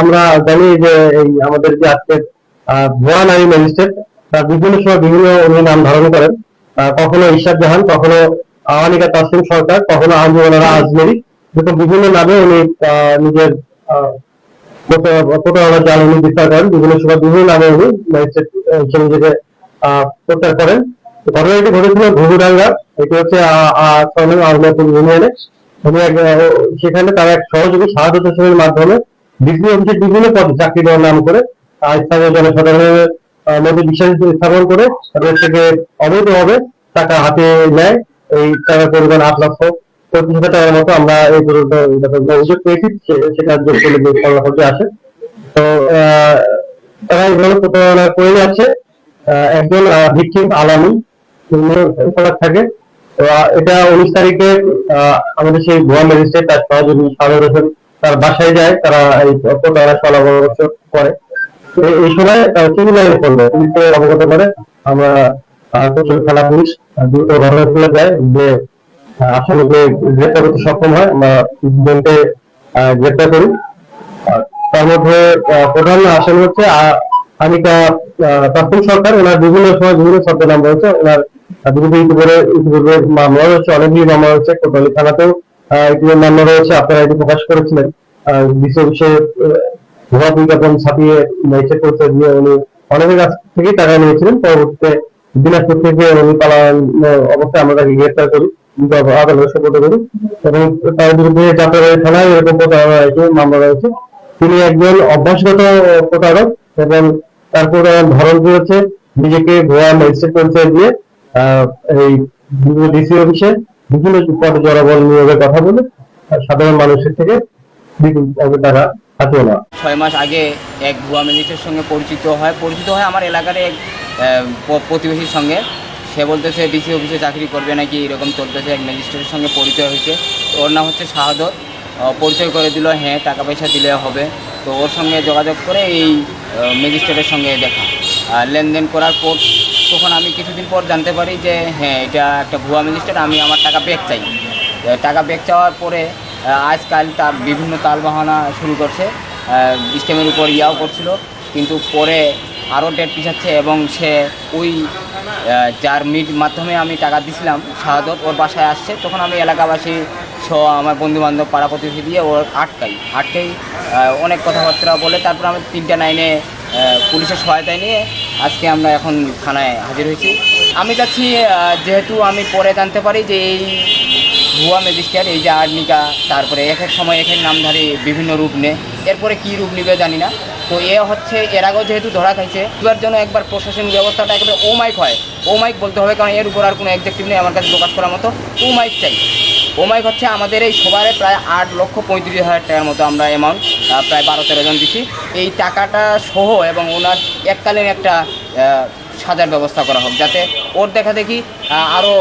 আমরা জানি যে এই আমাদের যে আজকে ভুয়া নারী ম্যাজিস্ট্রেট তার বিভিন্ন সময় বিভিন্ন উনি নাম ধারণ করেন। কখনো ইশাদ জাহান কখনো আওয়ানিকা তাসলিম সরকার কখনো আহমদুল্লাহ আজমেরি। এরকম বিভিন্ন নামে উনি নিজের প্রতারণা জাল উনি বিস্তার করেন। বিভিন্ন সময় বিভিন্ন নামে উনি ম্যাজিস্ট্রেট হিসেবে নিজেকে প্রচার করেন। ঘটনাটি ঘটেছিল ঘুঘুডাঙ্গা এটি হচ্ছে আহ, আহ, ছয় নং আউলিয়াপুর ইউনিয়নে। উনি সেখানে তার এক সহযোগী সাহায্য মাধ্যমে ডিগ্রি অফিসের বিভিন্ন পদে, চাকরি দেওয়ার নাম করে স্থানীয় জনসাধারণের মধ্যে বিশ্বাস স্থাপন করে তাদের থেকে অবৈধভাবে টাকা হাতে নেয়। এই টাকার পরিমাণ আট লক্ষ পঁচিশ হাজার টাকার মতো আমরা এই পর্যন্ত অভিযোগ পেয়েছি সেটা যোগ আসে। তো তারা এইভাবে প্রতারণা করে যাচ্ছে। একজন ভিকটিম আলামী থাকে। এটা উনিশ তারিখে আমাদের সেই ভুয়া ম্যাজিস্ট্রেট তার সহযোগী সাগর হোসেন তার বাসায় যায় তারা এই প্রতারণা সলাবর্ষ করে এই সময় লাইন করল। পুলিশকে অবগত করে আমরা কৌশল থানা পুলিশ দ্রুত ঘটনাস্থলে যায় যে আহ, আসামিকে গ্রেপ্তার করতে সক্ষম হয় আমরা দুজনকে গ্রেপ্তার করি। তার মধ্যে প্রধান আসামি হচ্ছে আনিকা আহ, তাসলিম সরকার। ওনার বিভিন্ন সময় বিভিন্ন ছদ্মনাম রয়েছে। ওনার বিরুদ্ধে ইতিপূর্বে ইতিপূর্বে মামলা রয়েছে অনেকগুলি মামলা রয়েছে। কোতোয়ালি থানাতেও রয়েছে, আপনারা এটি প্রকাশ করেছিলেন। বিশ্ব বিষয়ে ভুয়া বিজ্ঞাপন ছাপিয়ে করতে দিয়ে উনি অনেকের কাছ থেকেই টাকা নিয়েছিলেন। পরবর্তীতে দিনাজপুর থেকে উনি পালানো অবস্থায় আমরা তাকে করি করি। এবং তার বিরুদ্ধে থানায় এরকম মামলা রয়েছে। তিনি একজন অভ্যাসগত প্রতারক এবং তার প্রতারণার ধরন কি হচ্ছে নিজেকে ভুয়া ম্যাজিস্ট্রেট পরিচয় দিয়ে এই ডিসি অফিসে বিভিন্ন জনবল নিয়োগের কথা বলে সাধারণ মানুষের থেকে বিপুল টাকা হাতিয়ে নেওয়া। ছয় মাস আগে এক ভুয়া ম্যাজিস্ট্রেটের সঙ্গে পরিচিত হয় পরিচিত হয় আমার এলাকার এক প্রতিবেশীর সঙ্গে। সে বলতেছে ডিসি অফিসে চাকরি করবে নাকি এরকম চলতেছে, এক ম্যাজিস্ট্রেটের সঙ্গে পরিচয় হয়েছে। তো ওর নাম হচ্ছে শাহাদত। পরিচয় করে দিল হ্যাঁ টাকা পয়সা দিলে হবে। তো ওর সঙ্গে যোগাযোগ করে এই ম্যাজিস্ট্রেটের সঙ্গে দেখা। আর লেনদেন করার পর তখন আমি কিছুদিন পর জানতে পারি যে হ্যাঁ এটা একটা ভুয়া ম্যাজিস্ট্রেট, আমি আমার টাকা ব্যাক চাই। টাকা ব্যাক চাওয়ার পরে আজকাল তার বিভিন্ন তালবাহানা শুরু করছে সিস্টেমের উপর ইয়াও করছিল। কিন্তু পরে আরও ডেট পিছাচ্ছে এবং সে ওই যার মিট মাধ্যমে আমি টাকা দিছিলাম, শাহাদত, ওর বাসায় আসছে। তখন আমি এলাকাবাসী সহ আমার বন্ধু বান্ধব পাড়া প্রতিবেশী দিয়ে ওর আটকাই। আটকাই অনেক কথাবার্তা বলে, তারপর আমি তিনটা নাইনে পুলিশের সহায়তায় নিয়ে আজকে আমরা এখন থানায় হাজির হয়েছি। আমি চাচ্ছি যেহেতু আমি পরে জানতে পারি যে এই ভুয়া ম্যাজিস্ট্রেট, এই যে আর্মিকা, তারপরে এক এক সময় এক এক নামধারী বিভিন্ন রূপ নেয়। এরপরে কী রূপ নিবে জানি না। তো এ হচ্ছে, এর আগেও যেহেতু ধরা খাইছে এবার জন্য একবার প্রশাসনিক ব্যবস্থাটা একেবারে ও মাইক হয়। ও মাইক বলতে হবে, কারণ এর উপর আর কোনো একজেক্টিভ নেই, আমার কাছে প্রকাশ করার মতো ও মাইক চাই। ও মাইক হচ্ছে আমাদের এই সবারে প্রায় আট লক্ষ পঁয়ত্রিশ হাজার টাকার মতো আমরা অ্যামাউন্ট প্রায় বারো তেরো জন দিছি। এই টাকাটা সহ এবং ওনার এককালীন একটা সাজার ব্যবস্থা করা হোক, যাতে ওর দেখা দেখি আরও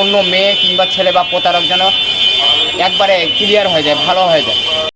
অন্য মেয়ে কিংবা ছেলে বা প্রতারক যেন একবারে ক্লিয়ার হয়ে যায়, ভালো হয়ে যায়।